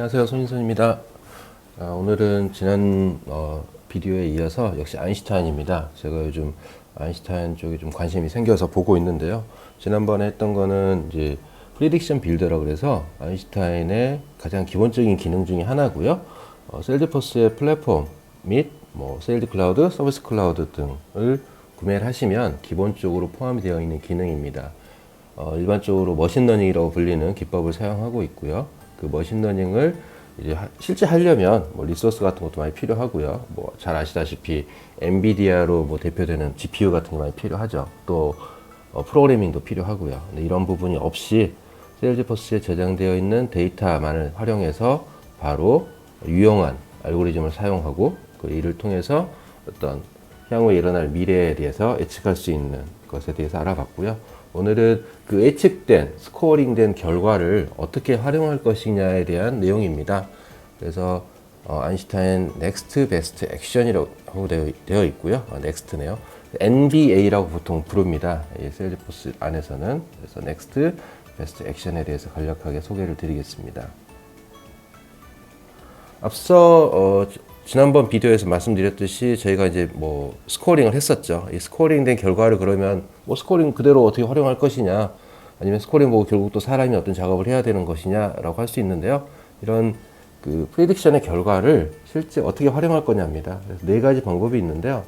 안녕하세요. 손인선입니다. 아, 오늘은 지난 어, 비디오에 이어서 역시 아인슈타인입니다. 제가 요즘 아인슈타인 쪽에 좀 관심이 생겨서 보고 있는데요. 지난번에 했던 거는 이제 프리딕션 빌더라 그래서 아인슈타인의 가장 기본적인 기능 중에 하나고요. 어, 셀드포스의 플랫폼 및뭐 세일드 클라우드, 서비스 클라우드 등을 구매를 하시면 기본적으로 포함이 되어 있는 기능입니다. 어, 일반적으로 머신러닝이라고 불리는 기법을 사용하고 있고요. 그 머신러닝을 이제 하- 실제 하려면 뭐 리소스 같은 것도 많이 필요하고요. 뭐 잘 아시다시피 엔비디아로 뭐 대표되는 GPU 같은 게 많이 필요하죠. 또 어, 프로그래밍도 필요하고요. 근데 이런 부분이 없이 세일즈포스에 저장되어 있는 데이터만을 활용해서 바로 유용한 알고리즘을 사용하고 그 이를 통해서 어떤 향후에 일어날 미래에 대해서 예측할 수 있는 것에 대해서 알아봤고요. 오늘은 그 예측된 스코어링된 결과를 어떻게 활용할 것이냐에 대한 내용입니다. 그래서 어, 아인슈타인 넥스트 베스트 액션이라고 되어, 있고요. 어, 넥스트네요. NBA라고 보통 부릅니다. 이 셀즈포스 안에서는 그래서 넥스트 베스트 액션에 대해서 간략하게 소개를 드리겠습니다. 앞서 어, 지- 지난번 비디오에서 말씀드렸듯이 저희가 이제 뭐 스코어링을 했었죠. 이 스코어링된 결과를 그러면 뭐 스코어링 그대로 어떻게 활용할 것이냐, 아니면 스코어링 보고 결국 또 사람이 어떤 작업을 해야 되는 것이냐라고 할 수 있는데요. 이런 그 프리딕션의 결과를 실제 어떻게 활용할 거냐입니다. 그래서 네 가지 방법이 있는데요.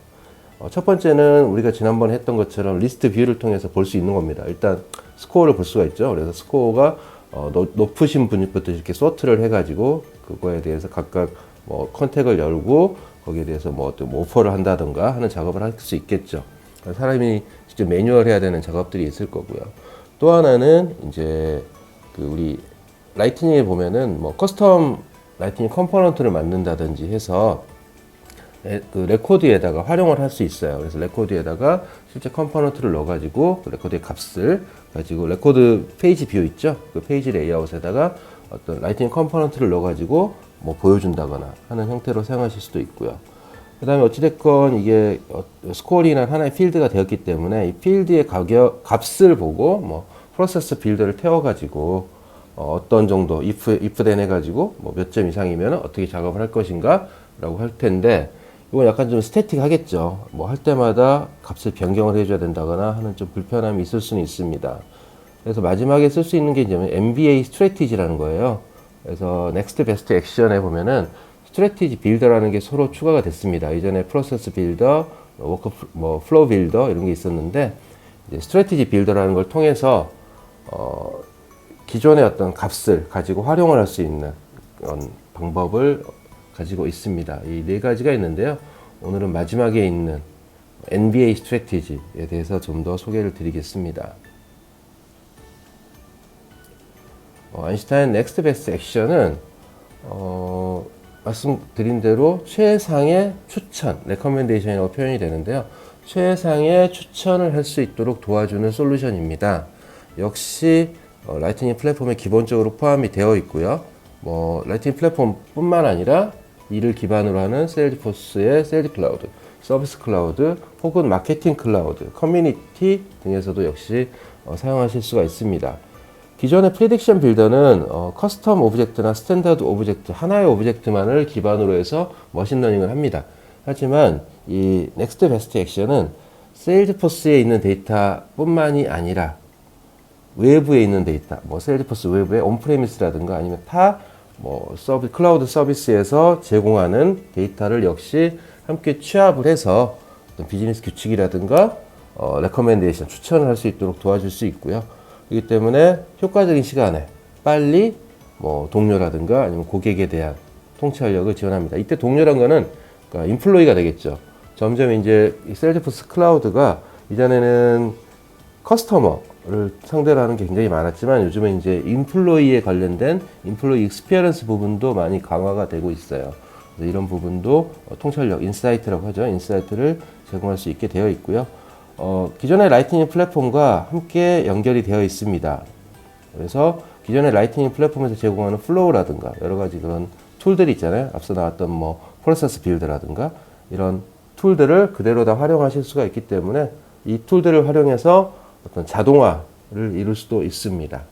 어, 첫 번째는 우리가 지난번에 했던 것처럼 리스트 뷰를 통해서 볼 수 있는 겁니다. 일단 스코어를 볼 수가 있죠. 그래서 스코어가 어, 높- 높으신 분부터 이렇게 소트를 해가지고 그거에 대해서 각각 뭐 컨택을 열고 거기에 대해서 뭐 어떤 뭐 오퍼를 한다든가 하는 작업을 할 수 있겠죠. 사람이 직접 매뉴얼 해야 되는 작업들이 있을 거고요. 또 하나는 이제 그 우리 라이트닝에 보면은 뭐 커스텀 라이트닝 컴포넌트를 만든다든지 해서 에- 그 레코드에다가 활용을 할 수 있어요. 그래서 레코드에다가 실제 컴포넌트를 넣어가지고 그 레코드의 값을 가지고 레코드 페이지 뷰 있죠? 그 페이지 레이아웃에다가 어떤 라이팅 컴포넌트를 넣어가지고 뭐 보여준다거나 하는 형태로 사용하실 수도 있고요. 그 다음에 어찌됐건 이게 어, 스코어링이라는 하나의 필드가 되었기 때문에 이 필드의 가격, 값을 보고 뭐 프로세스 빌더를 태워가지고 어, 어떤 정도 if, if then 해가지고 뭐 몇 점 이상이면 어떻게 작업을 할 것인가 라고 할 텐데 이건 약간 좀 스태틱 하겠죠. 뭐 할 때마다 값을 변경을 해줘야 된다거나 하는 좀 불편함이 있을 수는 있습니다. 그래서 마지막에 쓸 수 있는 게 이제 MBA 스트레티지라는 거예요. 그래서 넥스트 베스트 액션에 보면은 스트레티지 빌더라는 게 서로 추가가 됐습니다. 이전에 프로세스 빌더, 워크 뭐 플로우 빌더 이런 게 있었는데 스트레티지 빌더라는 걸 통해서 어, 기존의 어떤 값을 가지고 활용을 할 수 있는 방법을 가지고 있습니다. 이 네 가지가 있는데요. 오늘은 마지막에 있는 NBA 스트래티지에 대해서 좀 더 소개를 드리겠습니다. 어, 아인슈타인 넥스트 베스트 액션은 어, 말씀드린 대로 최상의 추천, 레커멘데이션이라고 표현이 되는데요. 최상의 추천을 할 수 있도록 도와주는 솔루션입니다. 역시 어, 라이트닝 플랫폼에 기본적으로 포함이 되어 있고요. 뭐 라이트닝 플랫폼뿐만 아니라 이를 기반으로 하는 세일즈포스의 세일즈 클라우드, 서비스 클라우드, 혹은 마케팅 클라우드, 커뮤니티 등에서도 역시 어, 사용하실 수가 있습니다. 기존의 프리딕션 빌더는 어, 커스텀 오브젝트나 스탠다드 오브젝트 하나의 오브젝트만을 기반으로 해서 머신러닝을 합니다. 하지만 이 넥스트 베스트 액션은 세일즈포스에 있는 데이터뿐만이 아니라 외부에 있는 데이터, 뭐 세일즈포스 외부의 온프레미스라든가 아니면 타 뭐 서비 클라우드 서비스에서 제공하는 데이터를 역시 함께 취합을 해서 비즈니스 규칙이라든가 어, 레커멘데이션 추천을 할 수 있도록 도와줄 수 있고요. 그렇기 때문에 효과적인 시간에 빨리 뭐 동료라든가 아니면 고객에 대한 통찰력을 지원합니다. 이때 동료란 거는 그러니까 인플로이가 되겠죠. 점점 이제 이 셀즈포스 클라우드가 이전에는 커스터머를 상대로 하는 게 굉장히 많았지만 요즘은 이제 인플로이에 관련된 인플로이 익스피어런스 부분도 많이 강화가 되고 있어요. 이런 부분도 어, 통찰력, 인사이트라고 하죠. 인사이트를 제공할 수 있게 되어 있고요. 어, 기존의 라이트닝 플랫폼과 함께 연결이 되어 있습니다. 그래서 기존의 라이트닝 플랫폼에서 제공하는 플로우라든가 여러 가지 그런 툴들이 있잖아요. 앞서 나왔던 뭐 프로세스 빌드라든가 이런 툴들을 그대로 다 활용하실 수가 있기 때문에 이 툴들을 활용해서 어떤 자동화를 이룰 수도 있습니다.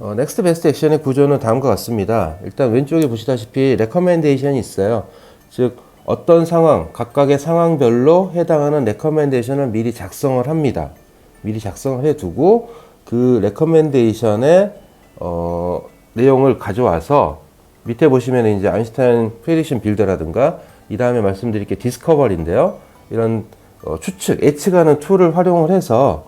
어, 넥스트 베스트 액션의 구조는 다음과 같습니다. 일단 왼쪽에 보시다시피 레커멘데이션이 있어요. 즉 어떤 상황, 각각의 상황별로 해당하는 레커멘데이션을 미리 작성을 합니다. 미리 작성을 해두고 그 레커멘데이션의 어, 내용을 가져와서 밑에 보시면 이제 아인슈타인 프레딕션 빌더라든가 이 다음에 말씀드릴 게 디스커버리인데요. 이런 어, 추측, 예측하는 툴을 활용을 해서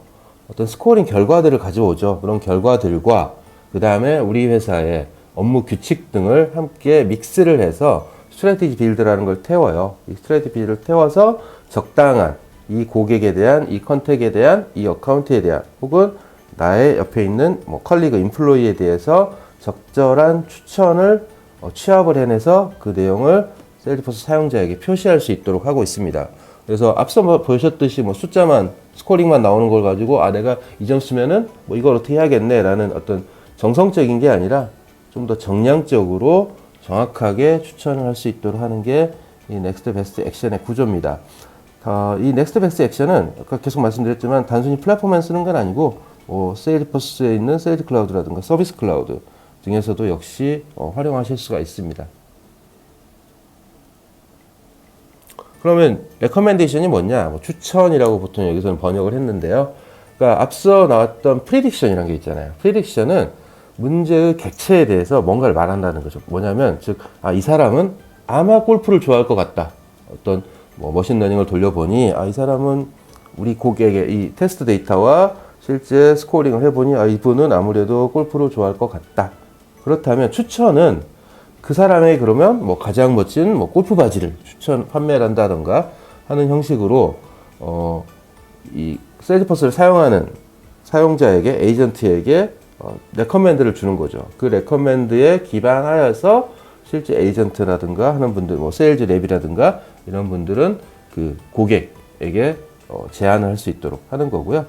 어떤 스코어링 결과들을 가져오죠. 그런 결과들과 그 다음에 우리 회사의 업무 규칙 등을 함께 믹스를 해서 스트레티지 빌드라는 걸 태워요. 이 스트레티지 빌드를 태워서 적당한 이 고객에 대한 이 컨택에 대한 이 어카운트에 대한 혹은 나의 옆에 있는 뭐 컬리그 인플로이에 대해서 적절한 추천을 어, 취합을 해내서 그 내용을 셀리포스 사용자에게 표시할 수 있도록 하고 있습니다. 그래서 앞서 뭐 보셨듯이 뭐 숫자만 스코링만 나오는 걸 가지고 아 내가 이점 쓰면은 뭐 이걸 어떻게 해야겠네라는 어떤 정성적인 게 아니라 좀 더 정량적으로 정확하게 추천을 할 수 있도록 하는 게 이 넥스트 베스트 액션의 구조입니다. 어, 이 넥스트 베스트 액션은 아까 계속 말씀드렸지만 단순히 플랫폼만 쓰는 건 아니고 뭐 세일리포스에 있는 세일즈 클라우드라든가 서비스 클라우드 등에서도 역시 어, 활용하실 수가 있습니다. 그러면 레커멘데이션이 뭐냐? 뭐 추천이라고 보통 여기서는 번역을 했는데요. 그러니까 앞서 나왔던 프리딕션이라는 게 있잖아요. 프리딕션은 문제의 객체에 대해서 뭔가를 말한다는 거죠. 뭐냐면 즉 아 이 사람은 아마 골프를 좋아할 것 같다. 어떤 뭐 머신러닝을 돌려보니 아 이 사람은 우리 고객의 이 테스트 데이터와 실제 스코어링을 해보니 아 이분은 아무래도 골프를 좋아할 것 같다. 그렇다면 추천은 그 사람의 그러면 뭐 가장 멋진 뭐 골프 바지를 추천 판매를 한다던가 하는 형식으로 어 이 세일즈퍼스를 사용하는 사용자에게 에이전트에게 어, 레커멘드를 주는 거죠. 그 레커멘드에 기반하여서 실제 에이전트라든가 하는 분들, 뭐 세일즈 랩이라든가 이런 분들은 그 고객에게 어, 제안을 할 수 있도록 하는 거고요.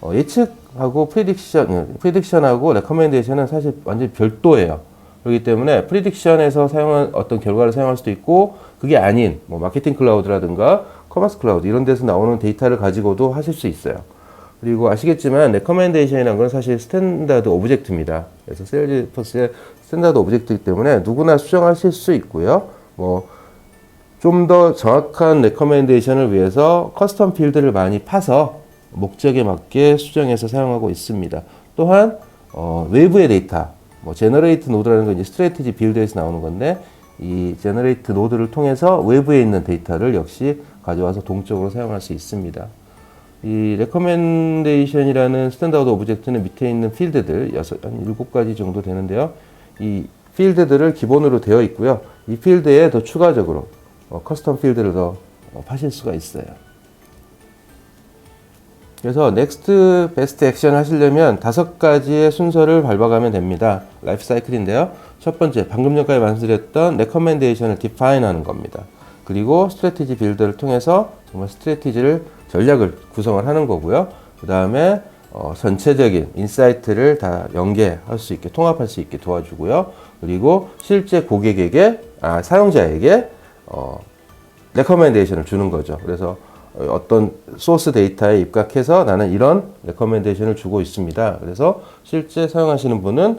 어, 예측하고 프리딕션, 프리딕션하고 레커멘데이션은 사실 완전 히 별도예요. 그렇기 때문에 프리딕션에서 사용한 어떤 결과를 사용할 수도 있고 그게 아닌 뭐 마케팅 클라우드라든가 커머스 클라우드 이런 데서 나오는 데이터를 가지고도 하실 수 있어요. 그리고 아시겠지만 레커멘데이션이라는 건 사실 스탠다드 오브젝트입니다. 그래서 세일즈포스의 스탠다드 오브젝트이기 때문에 누구나 수정하실 수 있고요. 뭐 좀 더 정확한 레커멘데이션을 위해서 커스텀 필드를 많이 파서 목적에 맞게 수정해서 사용하고 있습니다. 또한 어, 외부의 데이터, 뭐 제너레이트 노드라는 건 이제 스트레티지 빌드에서 나오는 건데 이 제너레이트 노드를 통해서 외부에 있는 데이터를 역시 가져와서 동적으로 사용할 수 있습니다. 이 레커멘데이션이라는 스탠다드 오브젝트는 밑에 있는 필드들 여섯 한 일곱 가지 정도 되는데요. 이 필드들을 기본으로 되어 있고요. 이 필드에 더 추가적으로 어, 커스텀 필드를 더 어, 파실 수가 있어요. 그래서 넥스트 베스트 액션 하시려면 다섯 가지의 순서를 밟아가면 됩니다. 라이프 사이클인데요. 첫 번째, 방금 전까지 말씀드렸던 레커멘데이션을 디파인 하는 겁니다. 그리고 스트레티지 빌드를 통해서 정말 스트레티지를 전략을 구성을 하는 거고요. 그 다음에 어, 전체적인 인사이트를 다 연계할 수 있게 통합할 수 있게 도와주고요. 그리고 실제 고객에게 아, 사용자에게 어, 레커멘데이션을 주는 거죠. 그래서 어떤 소스 데이터에 입각해서 나는 이런 레커멘데이션을 주고 있습니다. 그래서 실제 사용하시는 분은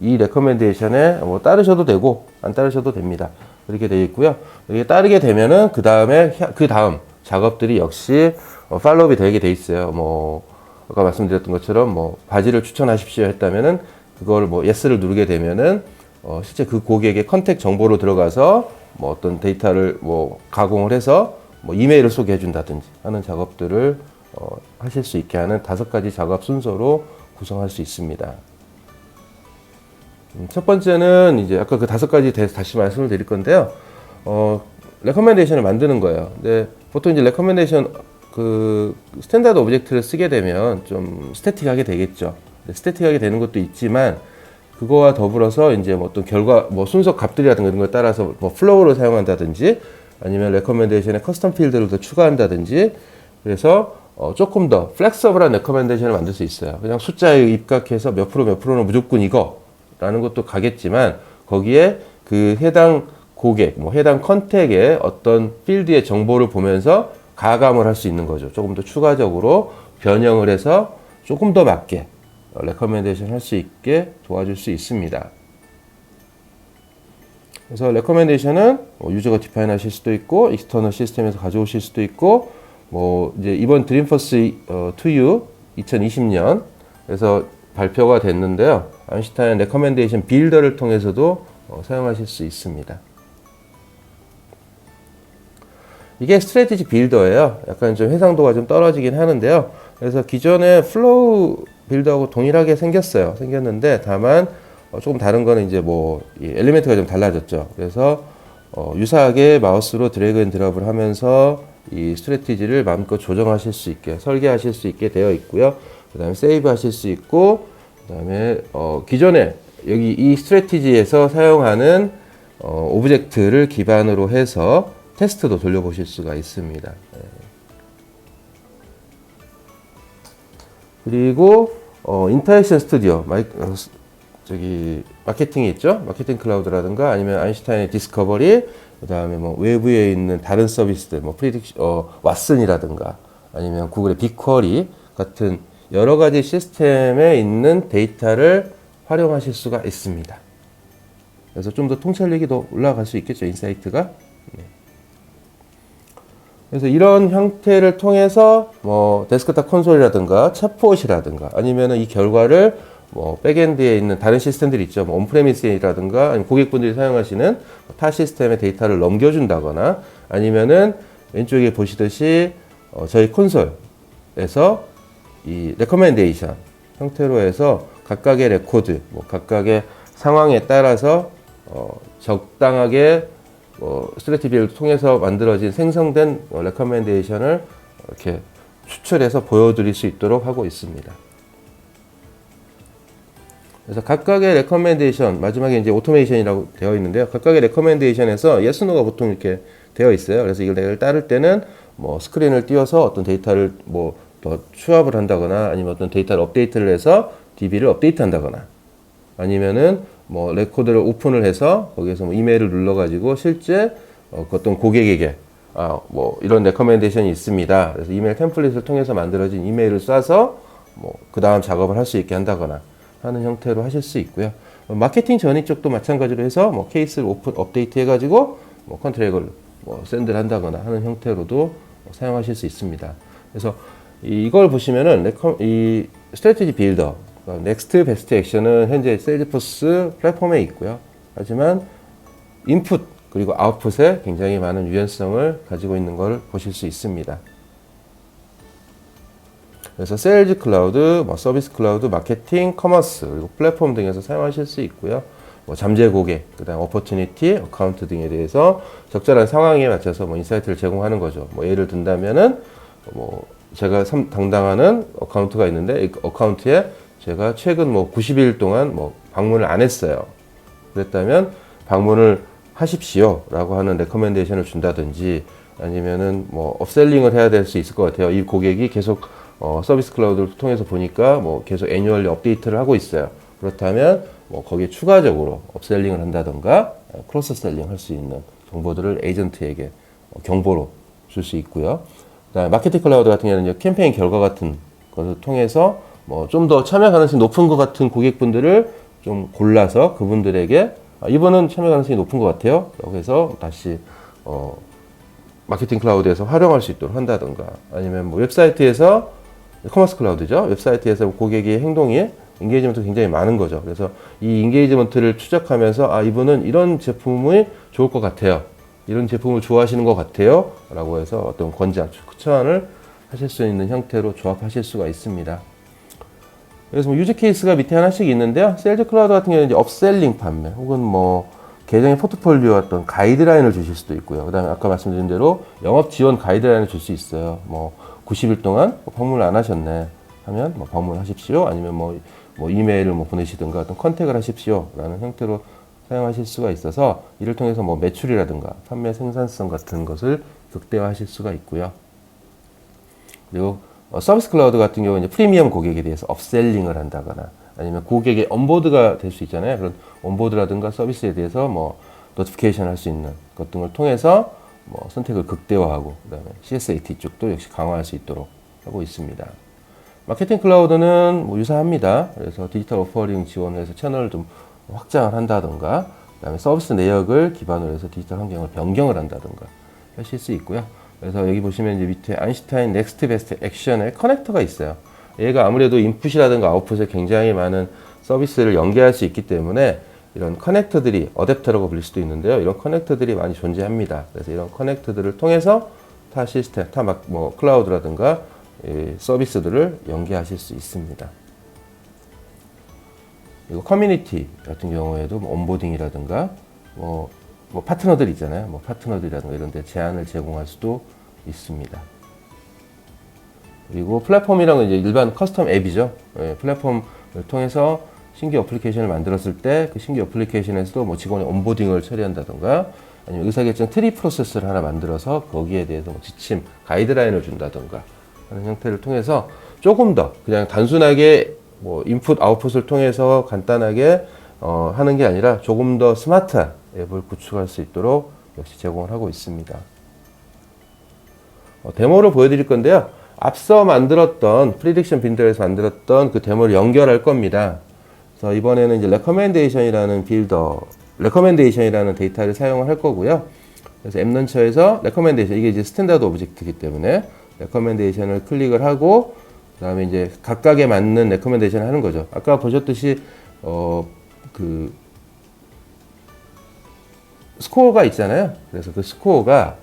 이 레커멘데이션에 뭐 따르셔도 되고 안 따르셔도 됩니다. 그렇게 되어 있고요. 이게 따르게 되면은 그 다음에 그 다음 작업들이 역시 어, 팔로우업이 되게 돼 있어요. 뭐 아까 말씀드렸던 것처럼 뭐 바지를 추천하십시오 했다면은 그걸 뭐 예스를 누르게 되면은 어, 실제 그 고객의 컨택 정보로 들어가서 뭐 어떤 데이터를 뭐 가공을 해서 뭐 이메일을 소개해 준다든지 하는 작업들을 어, 하실 수 있게 하는 다섯 가지 작업 순서로 구성할 수 있습니다. 음, 첫 번째는 이제 아까 그 다섯 가지 대해서 다시 말씀을 드릴 건데요. 어, 레커멘데이션을 만드는 거예요. 근데 보통 이제 레커멘데이션 그 스탠다드 오브젝트를 쓰게 되면 좀 스태틱하게 되겠죠. 스태틱하게 되는 것도 있지만 그거와 더불어서 이제 뭐 어떤 결과 뭐 순서 값들이라든가 이런 걸 따라서 뭐 플로우를 사용한다든지 아니면 레커멘데이션에 커스텀 필드를 더 추가한다든지 그래서 어 조금 더 플렉서블한 레커멘데이션을 만들 수 있어요. 그냥 숫자에 입각해서 몇 프로 몇 프로는 무조건 이거라는 것도 가겠지만 거기에 그 해당 고객, 뭐 해당 컨택의 어떤 필드의 정보를 보면서 가감을 할 수 있는 거죠. 조금 더 추가적으로 변형을 해서 조금 더 맞게 레커멘데이션 할 수 있게 도와줄 수 있습니다. 그래서 레커멘데이션은 뭐 유저가 디파인 하실 수도 있고 익스터널 시스템에서 가져오실 수도 있고 뭐 이제 이번 드림퍼스 어, 2U 2020년 그래서 발표가 됐는데요. 아인슈타인 레커멘데이션 빌더를 통해서도 어, 사용하실 수 있습니다. 이게 스트레티지 빌더예요. 약간 좀 해상도가 좀 떨어지긴 하는데요. 그래서 기존의 플로우 빌더하고 동일하게 생겼어요. 생겼는데 다만 어, 조금 다른 거는 이제 뭐 엘리멘트가 좀 달라졌죠. 그래서 어, 유사하게 마우스로 드래그 앤 드랍을 하면서 이 스트레티지를 마음껏 조정하실 수 있게 설계하실 수 있게 되어 있고요. 그 다음에 세이브 하실 수 있고 그 다음에 어, 기존에 여기 이 스트레티지에서 사용하는 어, 오브젝트를 기반으로 해서 테스트도 돌려보실 수가 있습니다. 예. 그리고 어, 인터랙션 스튜디오 마이, 어, 저기 마케팅이 있죠. 마케팅 클라우드라든가 아니면 아인슈타인의 디스커버리 그다음에 뭐 외부에 있는 다른 서비스들 뭐 프리딕 어 왓슨이라든가 아니면 구글의 빅쿼리 같은 여러 가지 시스템에 있는 데이터를 활용하실 수가 있습니다. 그래서 좀 더 통찰력이 더 올라갈 수 있겠죠. 인사이트가. 네. 그래서 이런 형태를 통해서 뭐 데스크탑 콘솔이라든가 챗봇이라든가 아니면은 이 결과를 뭐 백엔드에 있는 다른 시스템들이 있죠. 뭐 온프레미스라든가 아니면 고객분들이 사용하시는 타 시스템의 데이터를 넘겨준다거나 아니면은 왼쪽에 보시듯이 어 저희 콘솔에서 이 레커멘데이션 형태로 해서 각각의 레코드, 뭐 각각의 상황에 따라서 어 적당하게 뭐 스트레티비를 통해서 만들어진 생성된 뭐 레커멘데이션을 이렇게 추출해서 보여드릴 수 있도록 하고 있습니다. 그래서 각각의 레커멘데이션 마지막에 이제 오토메이션이라고 되어 있는데요. 각각의 레커멘데이션에서 no가 보통 이렇게 되어 있어요. 그래서 이걸 따를 때는 뭐 스크린을 띄워서 어떤 데이터를 뭐 더 추합을 한다거나 아니면 어떤 데이터를 업데이트를 해서 DB를 업데이트 한다거나 아니면은 뭐 레코드를 오픈을 해서 거기에서 뭐 이메일을 눌러가지고 실제 어, 어떤 고객에게 아 뭐 이런 레커멘데이션이 있습니다. 그래서 이메일 템플릿을 통해서 만들어진 이메일을 쏴서 뭐 그 다음 작업을 할 수 있게 한다거나 하는 형태로 하실 수 있고요. 어, 마케팅 전이 쪽도 마찬가지로 해서 뭐 케이스를 오픈 업데이트 해가지고 뭐 컨트랙을 뭐 샌드를 한다거나 하는 형태로도 사용하실 수 있습니다. 그래서 이걸 보시면은 레커, 이 스트래티지 빌더 넥스트 베스트 액션은 현재 세일즈포스 플랫폼에 있고요. 하지만 인풋 그리고 아웃풋에 굉장히 많은 유연성을 가지고 있는 걸 보실 수 있습니다. 그래서 세일즈 클라우드, 뭐 서비스 클라우드, 마케팅, 커머스 그리고 플랫폼 등에서 사용하실 수 있고요. 뭐 잠재 고객, 그다음 오퍼튜니티, 어카운트 등에 대해서 적절한 상황에 맞춰서 뭐 인사이트를 제공하는 거죠. 뭐 예를 든다면은 뭐 제가 삼, 당당하는 어카운트가 있는데 이 어카운트에 제가 최근 뭐 90일 동안 뭐 방문을 안 했어요. 그랬다면 방문을 하십시오라고 하는 레커멘데이션을 준다든지 아니면은 뭐 업셀링을 해야 될 수 있을 것 같아요. 이 고객이 계속 어, 서비스 클라우드를 통해서 보니까 뭐 계속 애뉴얼리 업데이트를 하고 있어요. 그렇다면 뭐 거기에 추가적으로 업셀링을 한다던가 크로스 셀링 할 수 있는 정보들을 에이전트에게 어, 경보로 줄 수 있고요. 그다음에 마케팅 클라우드 같은 경우는 캠페인 결과 같은 것을 통해서 뭐 좀 더 참여 가능성이 높은 것 같은 고객분들을 좀 골라서 그분들에게 아, 이번은 참여 가능성이 높은 것 같아요. 라고 해서 다시 어, 마케팅 클라우드에서 활용할 수 있도록 한다던가 아니면 뭐 웹사이트에서 커머스 클라우드죠. 웹사이트에서 고객의 행동이 인게이지먼트 굉장히 많은 거죠. 그래서 이 인게이지먼트를 추적하면서 아 이분은 이런 제품이 좋을 것 같아요. 이런 제품을 좋아하시는 것 같아요. 라고 해서 어떤 권장, 추천을 하실 수 있는 형태로 조합하실 수가 있습니다. 그래서 뭐 유즈 케이스가 밑에 하나씩 있는데요. 세일즈 클라우드 같은 경우는 이제 업셀링 판매 혹은 뭐 계정의 포트폴리오 어떤 가이드라인을 주실 수도 있고요. 그 다음에 아까 말씀드린 대로 영업 지원 가이드라인을 줄 수 있어요. 뭐 90일 동안 방문을 안 하셨네 하면 뭐 방문하십시오. 아니면 뭐, 뭐 이메일을 뭐 보내시든가 어떤 컨택을 하십시오. 라는 형태로 사용하실 수가 있어서 이를 통해서 뭐 매출이라든가 판매 생산성 같은 것을 극대화하실 수가 있고요. 그리고 어, 서비스 클라우드 같은 경우는 프리미엄 고객에 대해서 업셀링을 한다거나 아니면 고객의 온보드가 될 수 있잖아요. 그런 온보드라든가 서비스에 대해서 뭐 노티피케이션 할 수 있는 것 등을 통해서 뭐 선택을 극대화하고 그다음에 CSAT 쪽도 역시 강화할 수 있도록 하고 있습니다. 마케팅 클라우드는 뭐 유사합니다. 그래서 디지털 오퍼링 지원해서 채널을 좀 확장을 한다던가, 그다음에 서비스 내역을 기반으로 해서 디지털 환경을 변경을 한다던가 하실 수 있고요. 그래서 여기 보시면 이제 밑에 아인슈타인 넥스트 베스트 액션의 커넥터가 있어요. 얘가 아무래도 인풋이라든가 아웃풋에 굉장히 많은 서비스를 연계할 수 있기 때문에 이런 커넥터들이 어댑터라고 불릴 수도 있는데요. 이런 커넥터들이 많이 존재합니다. 그래서 이런 커넥터들을 통해서 타 시스템, 타뭐 클라우드라든가 이 서비스들을 연계하실 수 있습니다. 그리고 커뮤니티 같은 경우에도 뭐 온보딩이라든가 뭐, 뭐 파트너들 있잖아요. 뭐 파트너들이라든가 이런 데 제안을 제공할 수도 있습니다. 그리고 플랫폼이란 건 이제 일반 커스텀 앱이죠. 예, 플랫폼을 통해서 신규 어플리케이션을 만들었을 때 그 신규 어플리케이션에서도 뭐 직원의 온보딩을 처리한다던가 아니면 의사결정 트리 프로세스를 하나 만들어서 거기에 대해서 뭐 지침, 가이드라인을 준다던가 하는 형태를 통해서 조금 더 그냥 단순하게 뭐 인풋 아웃풋을 통해서 간단하게 어, 하는 게 아니라 조금 더 스마트한 앱을 구축할 수 있도록 역시 제공을 하고 있습니다. 어, 데모를 보여드릴 건데요. 앞서 만들었던 프리딕션 빈더에서 만들었던 그 데모를 연결할 겁니다. 그래서 이번에는 이제 레커멘데이션이라는 빌더, 레커멘데이션이라는 데이터를 사용을 할 거고요. 그래서 앱런처에서 레커멘데이션 이게 이제 스탠다드 오브젝트이기 때문에 레커멘데이션을 클릭을 하고 그다음에 이제 각각에 맞는 레커멘데이션을 하는 거죠. 아까 보셨듯이 어 그 스코어가 있잖아요. 그래서 그 스코어가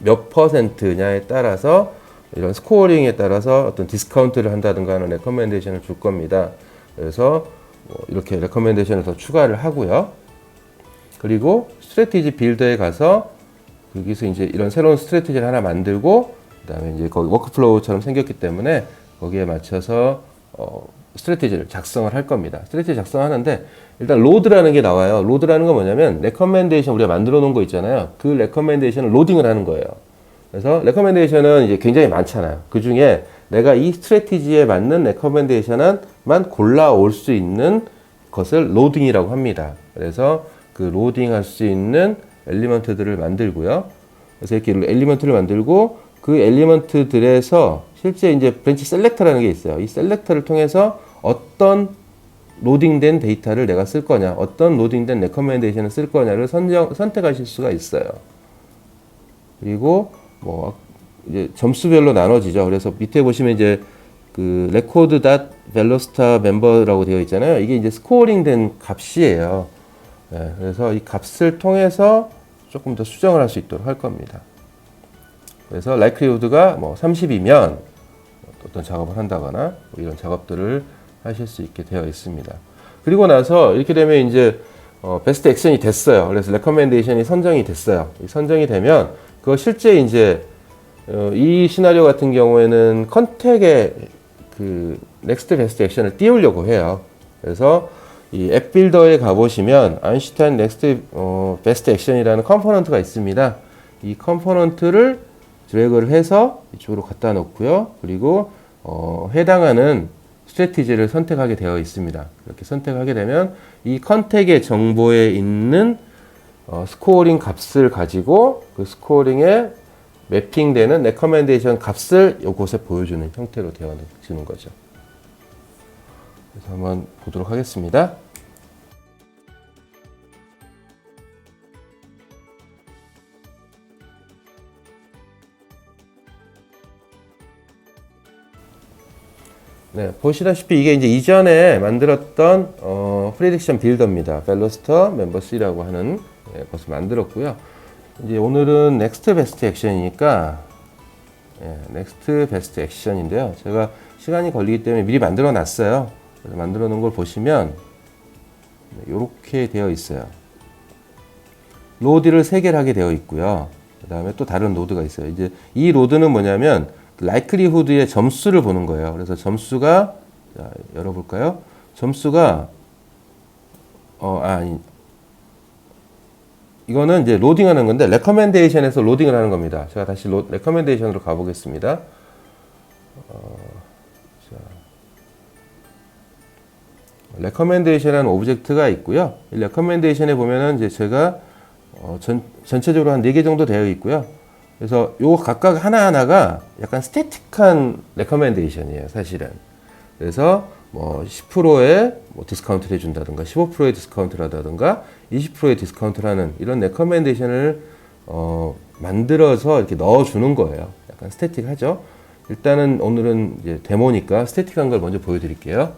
몇 퍼센트냐에 따라서 이런 스코어링에 따라서 어떤 디스카운트를 한다든가 하는 레커멘데이션을 줄 겁니다. 그래서 뭐 이렇게 레커멘데이션을 더 추가를 하고요. 그리고 스트레티지 빌더에 가서 거기서 이제 이런 새로운 스트레티지를 하나 만들고 그다음에 이제 거기 워크플로우처럼 생겼기 때문에 거기에 맞춰서 어, 스트레티지를 작성을 할 겁니다. 스트레티지 작성하는데 일단 로드라는 게 나와요. 로드라는 건 뭐냐면 레커멘데이션 우리가 만들어 놓은 거 있잖아요. 그 레커멘데이션을 로딩을 하는 거예요. 그래서 레커멘데이션은 이제 굉장히 많잖아요. 그 중에 내가 이 스트레티지에 맞는 레커멘데이션만 골라올 수 있는 것을 로딩이라고 합니다. 그래서 그 로딩할 수 있는 엘리먼트들을 만들고요. 그래서 이렇게 엘리먼트를 만들고 그 엘리먼트들에서 실제 이제 브랜치 셀렉터라는 게 있어요. 이 셀렉터를 통해서 어떤 로딩된 데이터를 내가 쓸 거냐, 어떤 로딩된 레커멘데이션을 쓸 거냐를 선정, 선택하실 수가 있어요. 그리고 뭐 이제 점수별로 나눠지죠. 그래서 밑에 보시면 이제 그 레코드 닷 벨로스타 멤버라고 되어 있잖아요. 이게 이제 스코어링된 값이에요. 예, 그래서 이 값을 통해서 조금 더 수정을 할 수 있도록 할 겁니다. 그래서 라이크리우드가 뭐 30이면 어떤 작업을 한다거나 뭐 이런 작업들을 하실 수 있게 되어 있습니다. 그리고 나서 이렇게 되면 이제 어, 베스트 액션이 됐어요. 그래서 레커멘데이션이 선정이 됐어요. 이 선정이 되면 그거 실제 이제 어, 이 시나리오 같은 경우에는 컨택에 그 넥스트 베스트 액션을 띄우려고 해요. 그래서 이 앱 빌더에 가보시면 아인슈타인 넥스트 어, 베스트 액션이라는 컴포넌트가 있습니다. 이 컴포넌트를 드래그를 해서 이쪽으로 갖다 놓고요. 그리고 어, 해당하는 스트레티지를 선택하게 되어 있습니다. 이렇게 선택하게 되면 이 컨택의 정보에 있는 어, 스코어링 값을 가지고 그 스코어링에 매핑되는 레커멘데이션 값을 이곳에 보여주는 형태로 되어지는 거죠. 그래서 한번 보도록 하겠습니다. 네, 보시다시피 이게 이제 이전에 만들었던 어, 프리딕션 빌더입니다. 벨로스터 멤버 C라고 하는 예, 것을 만들었고요. 이제 오늘은 넥스트 베스트 액션이니까 예, 넥스트 베스트 액션인데요. 제가 시간이 걸리기 때문에 미리 만들어 놨어요. 만들어 놓은 걸 보시면 이렇게 되어 있어요. 로드를 세 개를 하게 되어 있고요. 그 다음에 또 다른 로드가 있어요. 이제 이 로드는 뭐냐면 라이크리후드의 점수를 보는 거예요. 그래서 점수가 자, 열어볼까요? 점수가 어 아니 이거는 이제 로딩하는 건데 레커멘데이션에서 로딩을 하는 겁니다. 제가 다시 로, 레커멘데이션으로 가보겠습니다. 어, 자. 레커멘데이션이라는 오브젝트가 있고요. 이 레커멘데이션에 보면은 이제 제가 어, 전, 전체적으로 한 4개 정도 되어 있고요. 그래서 요 각각 하나하나가 약간 스태틱한 레커멘데이션이에요, 사실은. 그래서 뭐 10%의 뭐 디스카운트를 해준다든가 15%의 디스카운트를 하다든가 20%의 디스카운트를 하는 이런 레커멘데이션을 어, 만들어서 이렇게 넣어주는 거예요. 약간 스태틱하죠. 일단은 오늘은 이제 데모니까 스태틱한 걸 먼저 보여드릴게요.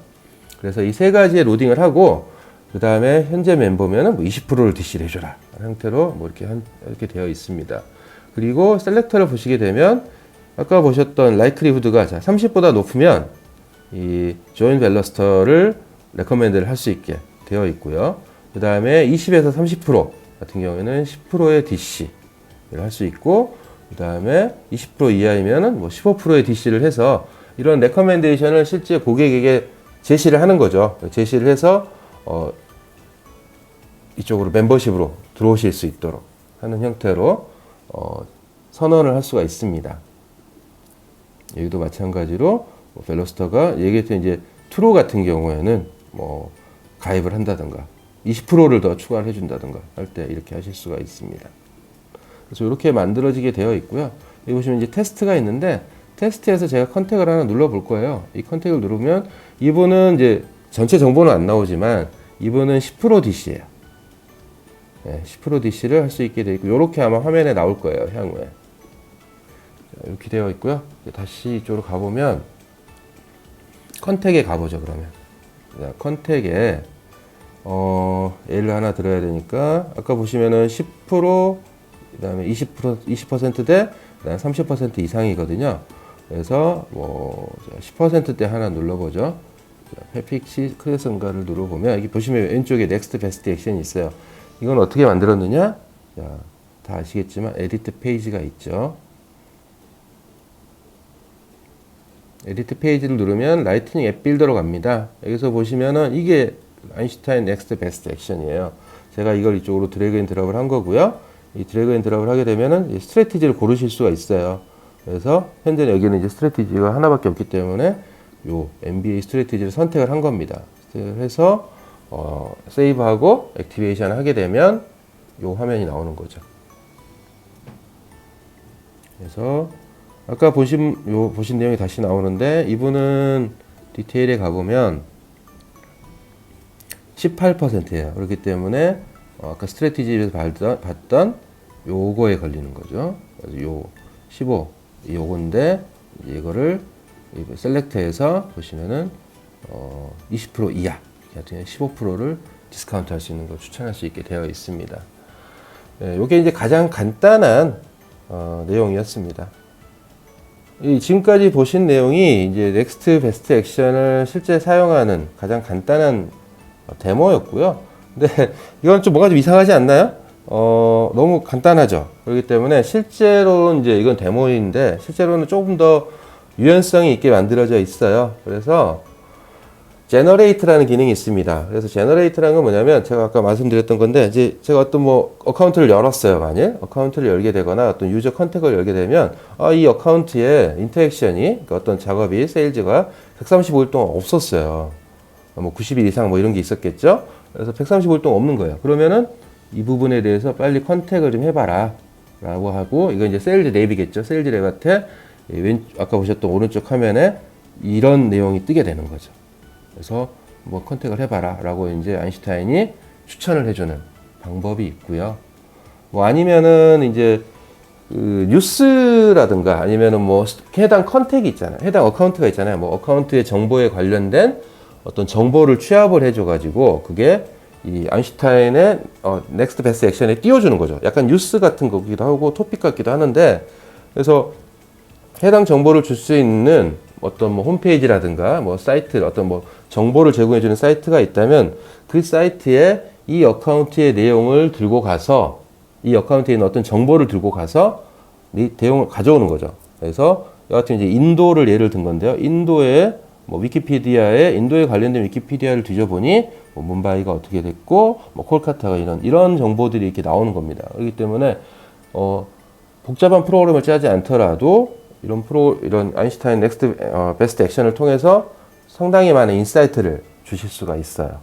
그래서 이 세 가지의 로딩을 하고 그 다음에 현재 멤버면은 뭐 20%를 DC를 해줘라 형태로 뭐 이렇게 한, 이렇게 되어 있습니다. 그리고 셀렉터를 보시게 되면 아까 보셨던 라이크리후드가 자 30보다 높으면 이 조인 밸러스터를 레커멘드를 할 수 있게 되어 있고요. 그 다음에 20에서 30% 같은 경우에는 10%의 DC를 할 수 있고 그 다음에 20% 이하이면은 뭐 15%의 DC를 해서 이런 레커멘데이션을 실제 고객에게 제시를 하는 거죠. 제시를 해서 어 이쪽으로 멤버십으로 들어오실 수 있도록 하는 형태로 어 선언을 할 수가 있습니다. 여기도 마찬가지로 뭐 벨로스터가 얘기했던 이제 트로 같은 경우에는 뭐 가입을 한다든가 20%를 더 추가를 해준다든가 할 때 이렇게 하실 수가 있습니다. 그래서 이렇게 만들어지게 되어 있고요. 여기 보시면 이제 테스트가 있는데 테스트에서 제가 컨택을 하나 눌러 볼 거예요. 이 컨택을 누르면 이분은 이제 전체 정보는 안 나오지만 이분은 10% DC예요. 네, 10% DC를 할 수 있게 되어 있고 이렇게 아마 화면에 나올 거예요. 향후에 자, 이렇게 되어 있고요. 다시 이쪽으로 가보면 컨택에 가보죠. 그러면 자, 컨택에 어, 예를 하나 들어야 되니까 아까 보시면은 10% 그다음에 20% 20%대 그다음 30% 이상이거든요. 그래서 뭐 10%대 하나 눌러보죠. 페픽시 크레슨가를 눌러보면 여기 보시면 왼쪽에 넥스트 베스트 액션이 있어요. 이건 어떻게 만들었느냐? 자, 다 아시겠지만 에디트 페이지가 있죠. 에디트 페이지를 누르면 라이트닝 앱 빌더로 갑니다. 여기서 보시면은 이게 아인슈타인 넥스트 베스트 액션이에요. 제가 이걸 이쪽으로 드래그 앤 드랍을 한 거고요. 이 드래그 앤 드랍을 하게 되면은 이 스트래티지를 고르실 수가 있어요. 그래서 현재는 여기는 이제 스트래티지가 하나밖에 없기 때문에 요 MBA 스트래티지를 선택을 한 겁니다. 그래서 어, 세이브하고 액티베이션 하게 되면 요 화면이 나오는 거죠. 그래서 아까 보신 요 보신 내용이 다시 나오는데 이분은 디테일에 가보면 18%예요. 그렇기 때문에 어, 아까 스트래티지에서 봤던, 봤던 요거에 걸리는 거죠. 그래서 요 15, 요건데 이거를 셀렉트해서 보시면은 어, 20% 이하, 같은 15%를 디스카운트 할 수 있는 걸 추천할 수 있게 되어 있습니다. 예, 요게 이제 가장 간단한 어, 내용이었습니다. 이 지금까지 보신 내용이 이제 넥스트 베스트 액션을 실제 사용하는 가장 간단한 어, 데모였고요. 근데 이건 좀 뭔가 좀 이상하지 않나요? 어, 너무 간단하죠. 그렇기 때문에 실제로는 이제 이건 데모인데 실제로는 조금 더 유연성이 있게 만들어져 있어요. 그래서 제너레이트라는 기능이 있습니다. 그래서 제너레이트라는 건 뭐냐면 제가 아까 말씀드렸던 건데 이제 제가 어떤 뭐 어카운트를 열었어요. 만일 어카운트를 열게 되거나 어떤 유저 컨택을 열게 되면 아, 이 어카운트에 인터액션이 그러니까 어떤 작업이 세일즈가 135일 동안 없었어요. 뭐 90일 이상 뭐 이런 게 있었겠죠. 그래서 135일 동안 없는 거예요. 그러면은 이 부분에 대해서 빨리 컨택을 좀 해봐라. 라고 하고, 이거 이제 세일즈 랩이겠죠. 세일즈 랩한테 왼, 아까 보셨던 오른쪽 화면에 이런 내용이 뜨게 되는 거죠. 그래서 뭐 컨택을 해봐라. 라고 이제 아인슈타인이 추천을 해주는 방법이 있고요. 뭐 아니면은 이제 그 뉴스라든가 아니면은 뭐 해당 컨택이 있잖아요. 해당 어카운트가 있잖아요. 뭐 어카운트의 정보에 관련된 어떤 정보를 취합을 해줘가지고 그게 이 아인슈타인의 어, 넥스트 베스트 액션에 띄워주는 거죠. 약간 뉴스 같은 거기도 하고 토픽 같기도 하는데 그래서 해당 정보를 줄 수 있는 어떤 뭐 홈페이지라든가 뭐 사이트 어떤 뭐 정보를 제공해 주는 사이트가 있다면 그 사이트에 이 어카운트의 내용을 들고 가서 이 어카운트에 있는 어떤 정보를 들고 가서 이 내용을 가져오는 거죠. 그래서 여하튼 이제 인도를 예를 든 건데요. 인도의 뭐 위키피디아에 인도에 관련된 위키피디아를 뒤져보니 뭐 문바이가 어떻게 됐고 뭐 콜카타가 이런 이런 정보들이 이렇게 나오는 겁니다. 그렇기 때문에 어 복잡한 프로그램을 짜지 않더라도 이런 프로 이런 아인슈타인 넥스트 어, 베스트 액션을 통해서 상당히 많은 인사이트를 주실 수가 있어요.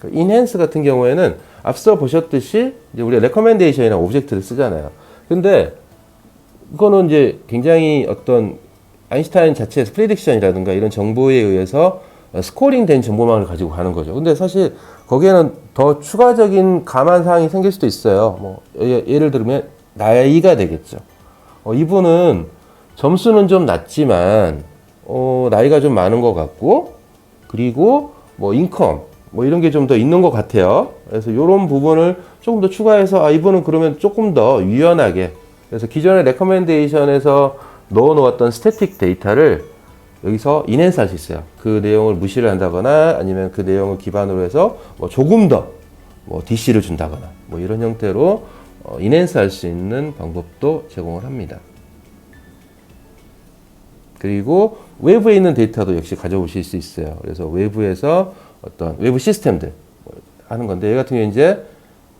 그 인핸스 같은 경우에는 앞서 보셨듯이 우리가 레커멘데이션이나 오브젝트를 쓰잖아요. 근데 이거는 이제 굉장히 어떤 아인슈타인 자체의 프레딕션이라든가 이런 정보에 의해서 스코링된 정보망을 가지고 가는 거죠. 근데 사실 거기에는 더 추가적인 감안 사항이 생길 수도 있어요. 뭐 예- 예를 들면 나이가 되겠죠. 어, 이분은 점수는 좀 낮지만 어, 나이가 좀 많은 것 같고 그리고 뭐 인컴 뭐 이런 게 좀 더 있는 것 같아요. 그래서 이런 부분을 조금 더 추가해서 아 이분은 그러면 조금 더 유연하게 그래서 기존의 레커멘데이션에서 넣어 놓았던 스태틱 데이터를 여기서 인핸스 할 수 있어요. 그 내용을 무시를 한다거나 아니면 그 내용을 기반으로 해서 뭐 조금 더뭐 DC를 준다거나 뭐 이런 형태로 어, 인핸스 할 수 있는 방법도 제공을 합니다. 그리고 외부에 있는 데이터도 역시 가져오실 수 있어요. 그래서 외부에서 어떤 외부 시스템들 뭐 하는 건데 얘 같은 경우 이제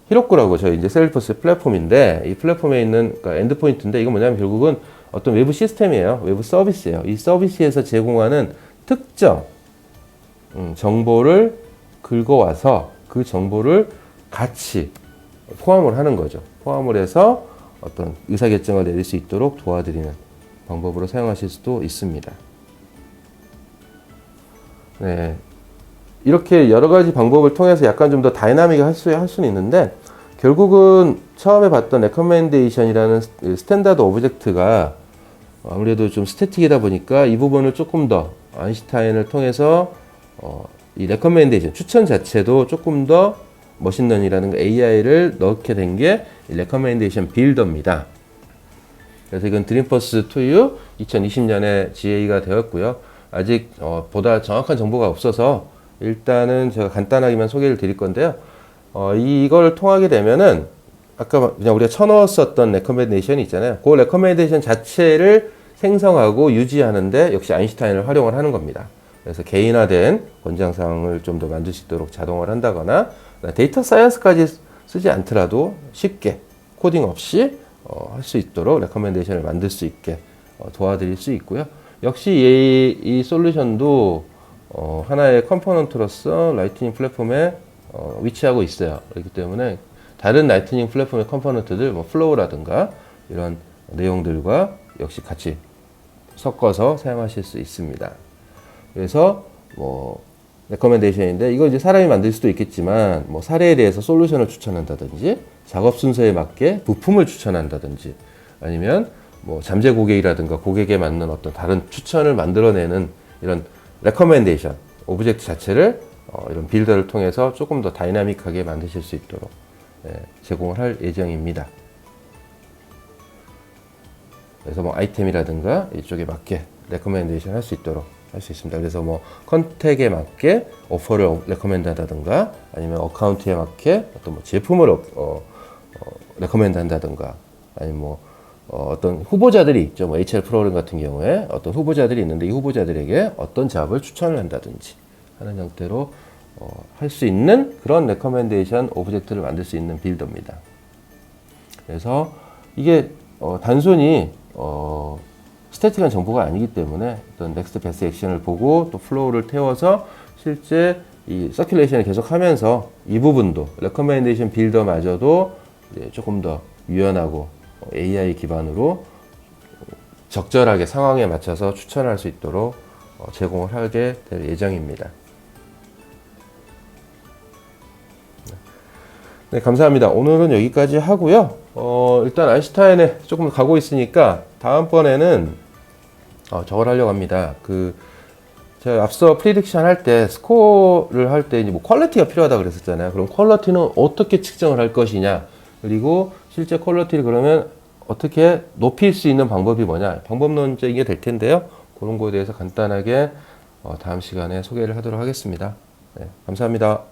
히로쿠라고 저희 이제 셀리포스 플랫폼인데 이 플랫폼에 있는 그러니까 엔드포인트인데 이건 뭐냐면 결국은 어떤 외부 시스템이에요. 외부 서비스예요. 이 서비스에서 제공하는 특정 음, 정보를 긁어와서 그 정보를 같이 포함을 하는 거죠. 포함을 해서 어떤 의사결정을 내릴 수 있도록 도와드리는 방법으로 사용하실 수도 있습니다. 네. 이렇게 여러 가지 방법을 통해서 약간 좀 더 다이나믹하게 할, 수, 할 수는 있는데 결국은 처음에 봤던 레커멘데이션이라는 스탠다드 오브젝트가 아무래도 좀 스태틱이다 보니까 이 부분을 조금 더 아인슈타인을 통해서 어, 이 레커멘데이션 추천 자체도 조금 더 머신러닝이라는 AI를 넣게 된 게 레커멘데이션 빌더입니다. 그래서 이건 드림퍼스 2U 2020년에 GA가 되었고요. 아직 어, 보다 정확한 정보가 없어서 일단은 제가 간단하게만 소개를 드릴 건데요. 어, 이걸 통하게 되면은 아까 그냥 우리가 쳐넣었었던 레커멘데이션이 있잖아요. 그 레커멘데이션 자체를 생성하고 유지하는데 역시 아인슈타인을 활용을 하는 겁니다. 그래서 개인화된 권장사항을 좀 더 만들 수 있도록 자동화를 한다거나 데이터 사이언스까지 쓰지 않더라도 쉽게 코딩 없이 어, 할 수 있도록 레커멘데이션을 만들 수 있게 어, 도와드릴 수 있고요. 역시 이, 이 솔루션도 어, 하나의 컴포넌트로서 라이트닝 플랫폼에 어, 위치하고 있어요. 그렇기 때문에 다른 라이트닝 플랫폼의 컴포넌트들, 뭐 플로우라든가 이런 내용들과 역시 같이 섞어서 사용하실 수 있습니다. 그래서 뭐 레커멘데이션인데 이거 이제 사람이 만들 수도 있겠지만 뭐 사례에 대해서 솔루션을 추천한다든지 작업 순서에 맞게 부품을 추천한다든지 아니면 뭐 잠재 고객이라든가 고객에 맞는 어떤 다른 추천을 만들어내는 이런 레커멘데이션 오브젝트 자체를 어, 이런 빌더를 통해서 조금 더 다이나믹하게 만드실 수 있도록 예, 제공을 할 예정입니다. 그래서 뭐 아이템이라든가 이쪽에 맞게 레커멘데이션 할 수 있도록 할 수 있습니다. 그래서 뭐 컨택에 맞게 오퍼를 레커멘드 한다든가 아니면 어카운트에 맞게 어떤 뭐 제품을 어, 어, 레커멘드 한다든가 아니면 뭐 어, 어떤 후보자들이 있죠. 뭐 HR 프로그램 같은 경우에 어떤 후보자들이 있는데 이 후보자들에게 어떤 잡을 추천을 한다든지 하는 형태로 어, 할 수 있는 그런 레커멘데이션 오브젝트를 만들 수 있는 빌더입니다. 그래서 이게 어, 단순히 어, 스태틱한 정보가 아니기 때문에 어떤 넥스트 베스 액션을 보고 또 플로우를 태워서 실제 이 서큘레이션을 계속하면서 이 부분도 레커멘데이션 빌더마저도 조금 더 유연하고 AI 기반으로 적절하게 상황에 맞춰서 추천할 수 있도록 어, 제공을 하게 될 예정입니다. 네, 감사합니다. 오늘은 여기까지 하고요. 어, 일단 아인슈타인에 조금 가고 있으니까 다음번에는 어, 저걸 하려고 합니다. 그 제가 앞서 프리딕션 할 때 스코어를 할 때 이제 뭐 퀄리티가 필요하다 그랬었잖아요. 그럼 퀄리티는 어떻게 측정을 할 것이냐? 그리고 실제 퀄리티를 그러면 어떻게 높일 수 있는 방법이 뭐냐? 방법론적인 게 될 텐데요. 그런 거에 대해서 간단하게 어, 다음 시간에 소개를 하도록 하겠습니다. 네, 감사합니다.